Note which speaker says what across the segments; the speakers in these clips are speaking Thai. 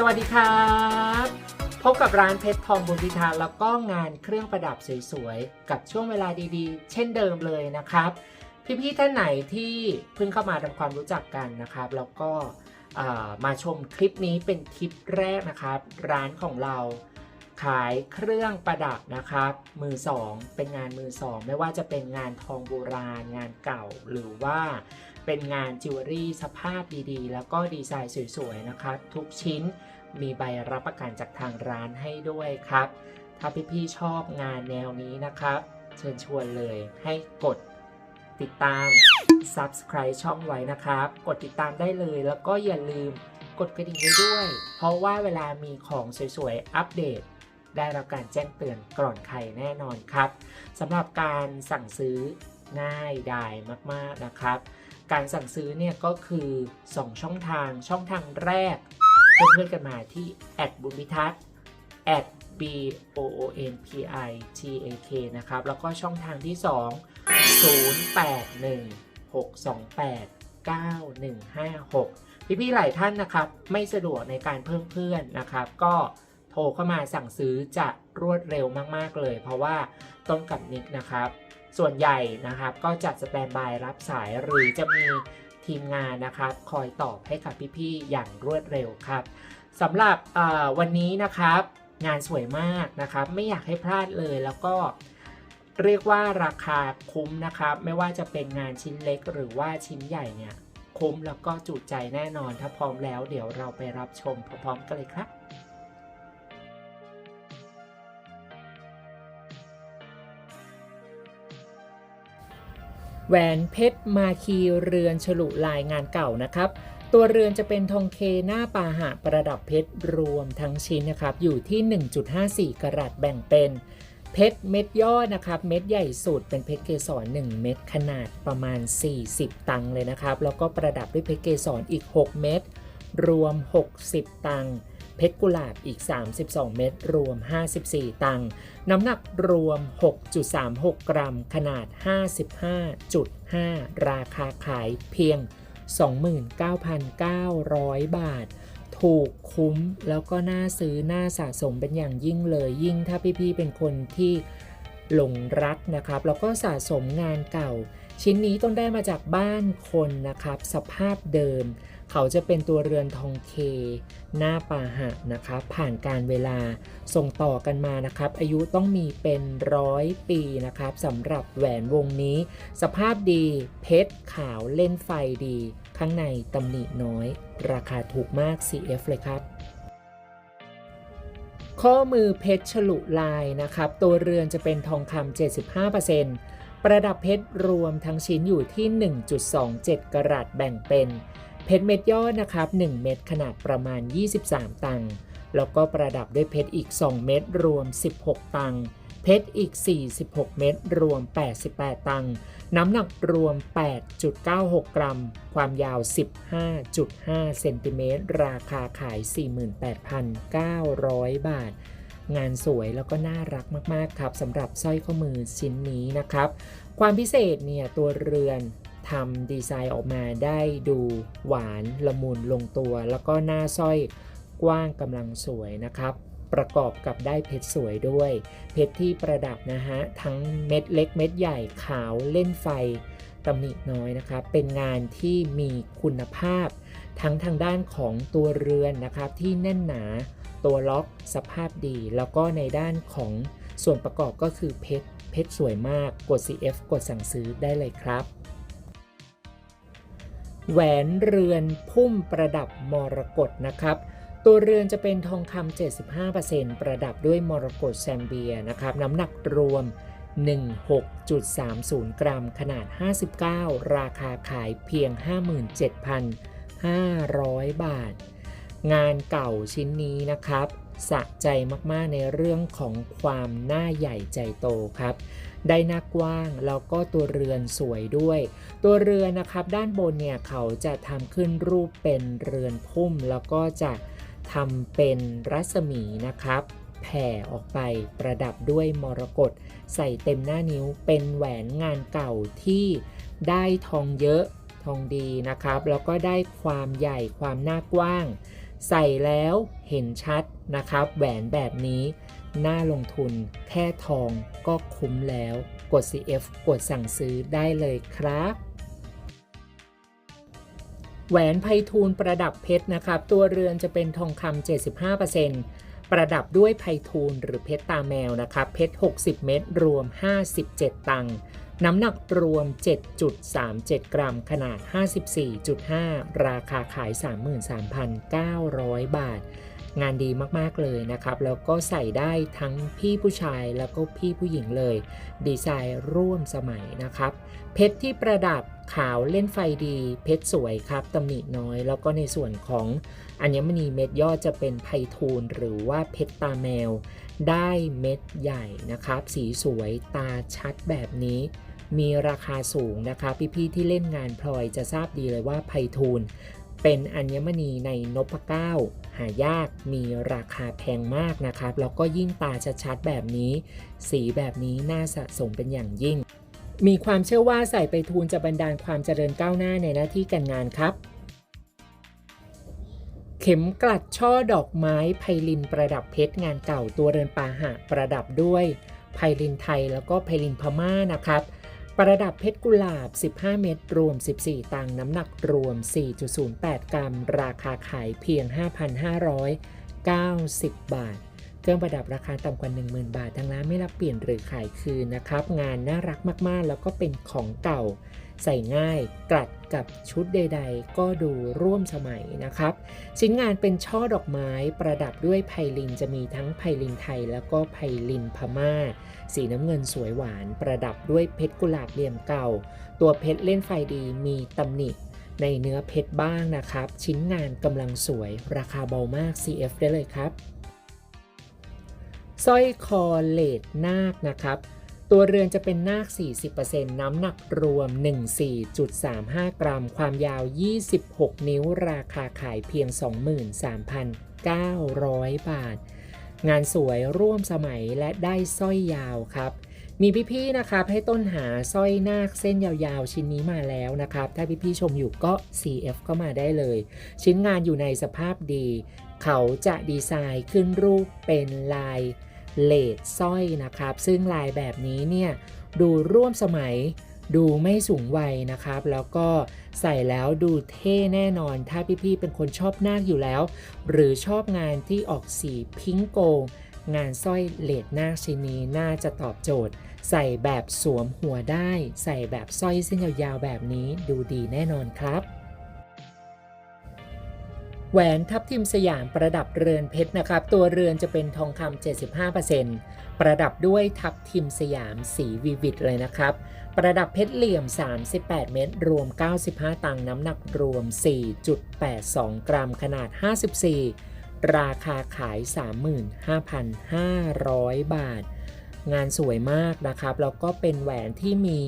Speaker 1: สวัสดีครับ พบกับร้านเพชรทองบุญพิธาแล้วก็งานเครื่องประดับสวยๆ กับช่วงเวลาดีๆ เช่นเดิมเลยนะครับ พี่ๆท่านไหนที่เพิ่งเข้ามาทำความรู้จักกันนะครับ แล้วก็มาชมคลิปนี้เป็นคลิปแรกนะครับ ร้านของเราขายเครื่องประดับนะครับ มือสองเป็นงานมือสอง ไม่ว่าจะเป็นงานทองโบราณ งานเก่าหรือว่า เป็นงานจิวเวลรี่สภาพดีๆ แล้วก็ดีไซน์สวยๆ นะครับทุกชิ้นมีใบรับประกันจากทางร้านให้ด้วยครับ ถ้าพี่ๆชอบงานแนวนี้นะครับ เชิญชวนเลยให้กดติดตาม Subscribe ช่องไว้นะครับ กดติดตามได้เลยแล้วก็อย่าลืมกดกระดิ่งไว้ด้วย เพราะว่าเวลามีของสวยๆ อัปเดต ได้รับการแจ้งเตือนก่อนใครแน่นอนครับสำหรับการสั่งซื้อง่ายดายมากๆนะครับ การสั่งซื้อเนี่ยก็คือ 2 ช่องทางช่องทางแรกเพื่อนๆกันมาที่แอดบุญพิทักษ์ at b o o n p i t a k นะครับ แล้วก็ช่องทางที่ 2 0 8 1 6 2 8 9 1 5 6 พี่ๆหลายท่านนะครับ ไม่สะดวกในการเพิ่มเพื่อนนะครับ ก็โทรเข้ามาสั่งซื้อจะรวดเร็วมากๆเลย เพราะว่าต้นกับนิกนะครับ ส่วนใหญ่นะครับก็จัดสแตนบายรับสายหรือจะมีทีมงานนะครับ คอยตอบให้กับพี่ๆอย่างรวดเร็วครับสำหรับวันนี้นะครับงานสวยมากนะครับ ไม่อยากให้พลาดเลยแล้วก็เรียกว่าราคาคุ้มนะครับ ไม่ว่าจะเป็นงานชิ้นเล็กหรือว่าชิ้นใหญ่เนี่ย คุ้มแล้วก็จุใจแน่นอนถ้าพร้อมแล้ว เดี๋ยวเราไปรับชมพร้อมๆกันเลยครับ แหวนเพชรมาคีเรือนฉลุลายงานเก่านะครับ ตัวเรือนจะเป็นทองเคหน้าปาหะประดับเพชรรวมทั้งชิ้นนะครับ อยู่ที่ 1.54 กรัตแบ่งเป็น เพชรเม็ดย่อนะครับ เม็ดใหญ่สุดเป็นเพชรเกสร1เม็ดขนาดประมาณ 40 ตังค์เลยนะครับ แล้วก็ประดับด้วยเพชรเกสรอีก 6 เม็ดรวม 60 ตังค์ เพชรกุหลาบอีก 32 เม็ดรวม 54 ตังค์น้ำหนักรวม 6.36 กรัม ขนาด 55.5 ราคาขายเพียง 29,900 บาท ถูกคุ้มแล้วก็น่าซื้อน่าสะสมเป็นอย่างยิ่งเลยยิ่งถ้าพี่ ๆ เป็นคนที่หลงรักนะครับ แล้วก็สะสมงานเก่า ชิ้นนี้ต้องได้มาจากบ้านคนนะครับ สภาพเดิม เขาจะเป็นตัวเรือนทองเค หน้าปาหะนะครับผ่านการเวลาส่งต่อกันมานะครับ อายุต้องมีเป็นร้อยปีนะครับสำหรับแหวนวงนี้ สภาพดีเพชรขาวเล่นไฟดี ข้างในตำหนิน้อย ราคาถูกมาก CF เลยครับข้อมือเพชรฉลุลายนะครับ ตัวเรือนจะเป็นทองคำ75%ประดับเพชรรวมทั้งชิ้นอยู่ที่ 1.27 กรัตแบ่งเป็น เพชรเม็ดยอดนะครับ1เม็ดขนาดประมาณ 23 ตังค์แล้วก็ประดับด้วยเพชรอีก 2 เม็ดรวม 16 ตังค์เพชรอีก 46 เม็ดรวม 88 ตังค์น้ำหนักรวม 8.96 กรัม ความยาว 15.5 เซนติเมตร ราคาขาย 48,900 บาท งานสวยแล้วก็น่ารักมาก ๆ ครับสำหรับสร้อยข้อมือชิ้นนี้นะครับ ความพิเศษเนี่ยตัวเรือน ทำดีไซน์ออกมาได้ดูหวานละมุนลงตัว แล้วก็หน้าสร้อยกว้างกำลังสวยนะครับ ประกอบกับได้เพชรสวยด้วย เพชรที่ประดับนะฮะ ทั้งเม็ดเล็กเม็ดใหญ่ขาวเล่นไฟตำหนิน้อยนะครับ เป็นงานที่มีคุณภาพ ทั้งทางด้านของตัวเรือนนะครับที่แน่นหนาตัวล็อกสภาพดี แล้วก็ในด้านของส่วนประกอบก็คือเพชรเพชรสวยมากกด CF กดสั่งซื้อได้เลยครับ แหวนเรือนพุ่มประดับมรกตนะครับ ตัวเรือนจะเป็นทองคำ75%ประดับด้วยมรกตแซมเบียนะครับ น้ำหนักรวม 16.30 กรัม ขนาด 59 ราคาขายเพียง 57,500 บาท งานเก่าชิ้นนี้นะครับสะใจมากๆในเรื่องของความหน้าใหญ่ใจโตครับ ได้หน้ากว้าง แล้วก็ตัวเรือนสวยด้วย ตัวเรือนนะครับด้านบนเนี่ยเขาจะทำขึ้นรูปเป็นเรือนพุ่ม แล้วก็จะทำเป็นรัศมีนะครับแผ่ออกไปประดับด้วยมรกตใส่เต็มหน้านิ้วเป็นแหวนงานเก่าที่ได้ทองเยอะทองดีนะครับ แล้วก็ได้ความใหญ่ความหน้ากว้าง ใส่แล้วเห็นชัดนะครับ แหวนแบบนี้ น่าลงทุน แค่ทองก็คุ้มแล้ว กด CF กดสั่งซื้อได้เลยครับแหวนไพฑูรย์ประดับเพชรนะครับ ตัวเรือนจะเป็นทองคำ75%ประดับด้วยไพฑูรย์หรือเพชรตาแมวนะครับ เพชร 60 เม็ดรวม 57 ตังค์น้ำหนักรวม 7.37 กรัม ขนาด 54.5 ราคาขาย 33,900 บาท งานดีมากๆเลยนะครับ แล้วก็ใส่ได้ทั้งพี่ผู้ชายแล้วก็พี่ผู้หญิงเลย ดีไซน์ร่วมสมัยนะครับ เพชรที่ประดับขาวเล่นไฟดี เพชรสวยครับตำหนิน้อย แล้วก็ในส่วนของอัญมณีเม็ดยอดจะเป็นไพฑูรย์หรือว่าเพชรตาแมว ได้เม็ดใหญ่นะครับ สีสวยตาชัดแบบนี้มีราคาสูงนะคะ พี่ๆที่เล่นงานพลอยจะทราบดีเลยว่าไพฑูรย์ เป็นอัญมณีในนพเก้าหายากมีราคาแพงมากนะครับ แล้วก็ยิ่งตาชัดๆแบบนี้ สีแบบนี้น่าสะสมเป็นอย่างยิ่ง มีความเชื่อว่าใส่ไปทูลจะบันดาลความเจริญก้าวหน้าในหน้าที่การงานครับ เข็มกลัดช่อดอกไม้ไพลินประดับเพชรงานเก่าตัวเรือนปาหะประดับด้วยไพลินไทยแล้วก็ไพลินพม่านะครับ ประดับเพชรกุหลาบ 15 เม็ดรวม 14 ตังน้ำหนักรวม 4.08 กรัม ราคาขายเพียง 5,590 บาท เครื่องประดับราคาต่ำกว่า 10,000 บาททางร้านไม่รับเปลี่ยนหรือขายคืนนะครับ งานน่ารักมากๆ แล้วก็เป็นของเก่า ใส่ง่ายกลัด กับชุดใด ๆ ก็ดูร่วมสมัยนะครับ ชิ้นงานเป็นช่อดอกไม้ประดับด้วยไพลินจะมีทั้งไพลินไทย แล้วก็ไพลินพม่า สีน้ำเงินสวยหวาน ประดับด้วยเพชรกุหลาบเหลี่ยมเก่า ตัวเพชรเล่นไฟดีมีตำหนิในเนื้อเพชรบ้างนะครับ ชิ้นงานกำลังสวยราคาเบามาก CF ได้เลยครับสร้อยคอเลดนาคนะครับ ตัวเรือนจะเป็นนาค 40%น้ำหนักรวม 14.35 กรัม ความยาว 26 นิ้ว ราคาขายเพียง 23,900 บาท งานสวยร่วมสมัยและได้สร้อยยาวครับ มีพี่ๆนะครับให้ต้นหาสร้อยนาคเส้นยาวๆ ชิ้นนี้มาแล้วนะครับ ถ้าพี่ๆชมอยู่ก็ CF ก็มาได้เลย ชิ้นงานอยู่ในสภาพดี เขาจะดีไซน์ขึ้นรูปเป็นลาย เลดสร้อยนะครับ ซึ่งลายแบบนี้เนี่ยดูร่วมสมัยดูไม่สูงวัยนะครับ แล้วก็ใส่แล้วดูเท่แน่นอน ถ้าพี่ๆเป็นคนชอบนาคอยู่แล้ว หรือชอบงานที่ออกสีพิงโกง งานสร้อยเลดนาคชิ้นนี้น่าจะตอบโจทย์ ใส่แบบสวมหัวได้ ใส่แบบสร้อยเส้นยาวๆแบบนี้ดูดีแน่นอนครับ แหวนทับทิมสยามประดับเรือนเพชรนะครับ ตัวเรือนจะเป็นทองคำ75%ประดับด้วยทับทิมสยามสีวิวิตเลยนะครับ ประดับเพชรเหลี่ยม 38 เม็ดรวม 95 ตังค์น้ำหนักรวม 4.82 กรัมขนาด 54 ราคาขาย 35,500 บาท งานสวยมากนะครับ แล้วก็เป็นแหวนที่มี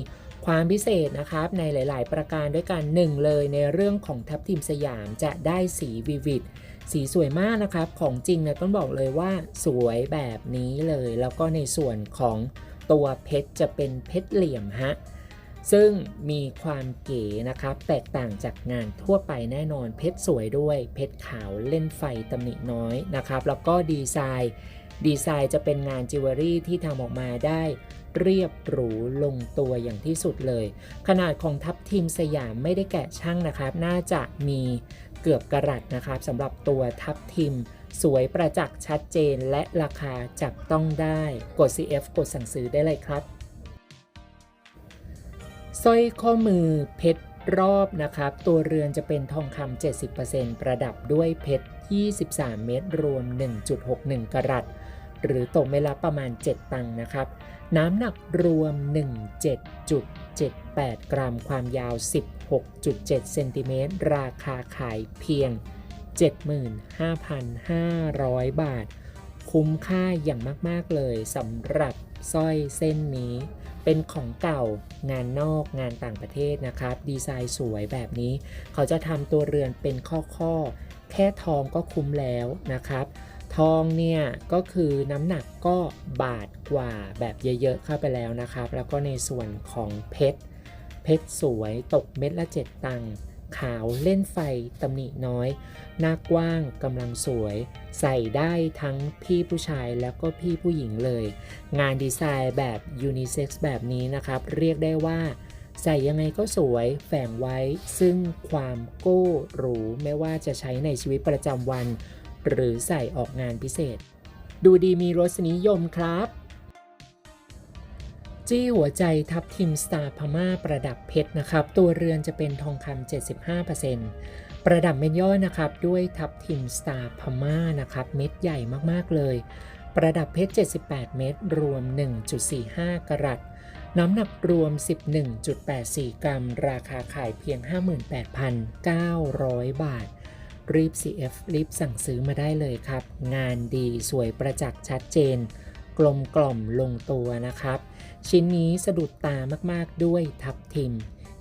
Speaker 1: ความพิเศษนะครับในหลาย ๆ ประการด้วยกันหนึ่งเลยในเรื่องของทับทิมสยามจะได้สีวิวิตสีสวยมากนะครับ ของจริงเนี่ยต้องบอกเลยว่าสวยแบบนี้เลย แล้วก็ในส่วนของตัวเพชรจะเป็นเพชรเหลี่ยมฮะซึ่งมีความเก๋นะครับ แตกต่างจากงานทั่วไปแน่นอนเพชรสวยด้วย เพชรขาวเล่นไฟตำหนิน้อยนะครับ แล้วก็ดีไซน์ ดีไซน์จะเป็นงานจิวเวลรี่ที่ทำออกมาได้เรียบหรูลงตัวอย่างที่สุดเลย ขนาดของทับทิมสยามไม่ได้แกะช่างนะครับ น่าจะมีเกือบกระรัตนะครับสำหรับตัวทับทิมสวยประจักษ์ชัดเจนและราคาจับต้องได้ กด CF กดสั่งซื้อได้เลยครับสร้อยข้อมือเพชรรอบนะครับ ตัวเรือนจะเป็นทองคำ70%ประดับด้วยเพชร 23 เม็ดรวม 1.61 กรัต หรือตกเม็ดละประมาณ 7 ตังค์นะครับ น้ำหนักรวม 17.78 กรัม ความยาว 16.7 เซนติเมตร ราคาขายเพียง 75,500 บาท คุ้มค่าอย่างมาก ๆ เลยสำหรับสร้อยเส้นนี้ เป็นของเก่างานนอกงานต่างประเทศนะครับ ดีไซน์สวยแบบนี้ เขาจะทำตัวเรือนเป็นข้อๆ แค่ทองก็คุ้มแล้วนะครับ ทองเนี่ยก็คือน้ำหนักก็บาทกว่าแบบเยอะๆเข้าไปแล้วนะครับ แล้วก็ในส่วนของเพชร เพชรสวยตกเม็ดละ 7 ตังค์ขาวเล่นไฟตำหนิน้อย หน้ากว้างกำลังสวย ใส่ได้ทั้งพี่ผู้ชายแล้วก็พี่ผู้หญิงเลย งานดีไซน์แบบยูนิเซ็กซ์แบบนี้นะครับ เรียกได้ว่า ใส่ยังไงก็สวยแฝงไว้ซึ่งความโก้หรูไม่ว่าจะใช้ในชีวิตประจำวัน หรือใส่ออกงานพิเศษ ดูดีมีรสนิยมครับ จี้หัวใจทับทิมสตาร์พม่าประดับเพชรนะครับ ตัวเรือนจะเป็นทองคำ75%ประดับเม็ดย่อนะครับ ด้วยทับทิมสตาร์พม่านะครับ เม็ดใหญ่มากๆเลย ประดับเพชร 78 เม็ดรวม 1.45 กรัตน้ำหนักรวม 11.84 กรัม ราคาขายเพียง 58,900 บาท รีบ CF รีบสั่งซื้อมาได้เลยครับ งานดีสวยประจักษ์ชัดเจน กลมกล่อมลงตัวนะครับ ชิ้นนี้สะดุดตามากๆด้วยทับทิม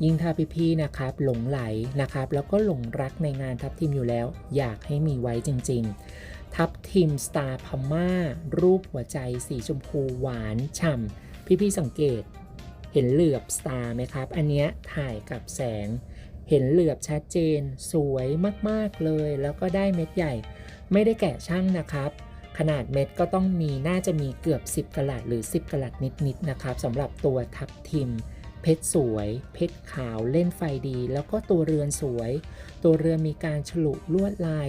Speaker 1: ยิ่งถ้าพี่ๆนะครับ หลงไหลนะครับ แล้วก็หลงรักในงานทับทิมอยู่แล้ว อยากให้มีไว้จริง ๆ ทับทิมสตาร์พม่า รูปหัวใจสีชมพูหวานฉ่ำพี่ๆสังเกต เห็นเหลือบสตาร์ไหมครับ อันเนี้ยถ่ายกับแสง เห็นเหลือบชัดเจน สวยมากๆเลย แล้วก็ได้เม็ดใหญ่ ไม่ได้แกะช่างนะครับ ขนาดเม็ดก็ต้องมีน่าจะมีเกือบ 10กะลัดหรือ 10กะลัดนิดๆนะครับสำหรับตัวทับทิม เพชรสวย เพชรขาวเล่นไฟดี แล้วก็ตัวเรือนสวย ตัวเรือนมีการฉลุลวดลาย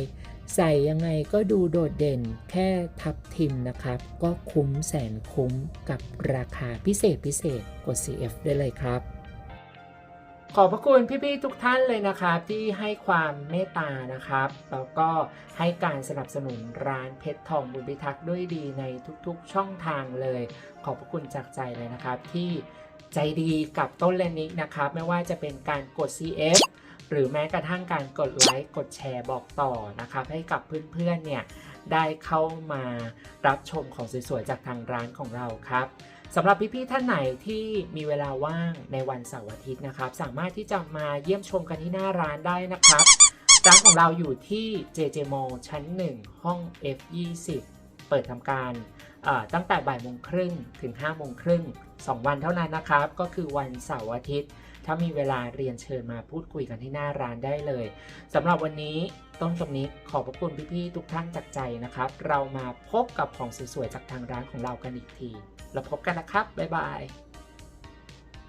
Speaker 1: ใส่ยังไงก็ดูโดดเด่นแค่ทับทิมนะครับ ก็คุ้มแสนคุ้มกับราคาพิเศษพิเศษกด CF ได้เลยครับ ขอบพระคุณพี่ๆทุกท่านเลยนะครับ ที่ให้ความเมตตานะครับ แล้วก็ให้การสนับสนุนร้านเพชรทองบุญพิทักษ์ด้วยดีในทุกๆช่องทางเลย ขอบพระคุณจากใจเลยนะครับ ที่ใจดีกับต้นเลนิกนะครับ ไม่ว่าจะเป็นการกด CF หรือแม้กระทั่งการกดไลค์กดแชร์บอกต่อนะครับ ให้กับเพื่อนๆเนี่ยได้เข้ามารับชมของสวยๆจากทางร้านของเราครับ สำหรับพี่ๆท่านไหนที่มีเวลาว่างในวันเสาร์อาทิตย์นะครับ สามารถที่จะมาเยี่ยมชมกันที่หน้าร้านได้นะครับ ร้านของเราอยู่ที่ JJ Mall ชั้น 1 ห้อง F20 เปิดทำการตั้งแต่บ่ายโมงครึ่งถึง5โมงครึ่ง2วันเท่านั้นนะครับ ก็คือวันเสาร์อาทิตย์ ถ้ามีเวลาเรียนเชิญมาพูดคุยกันที่หน้าร้านได้เลยสำหรับวันนี้ต้นตรงนี้ขอบพระคุณพี่ๆทุกท่านจากใจนะครับ เรามาพบกับของสวยๆจากทางร้านของเรากันอีกที แล้วพบกันนะครับ บ๊ายบาย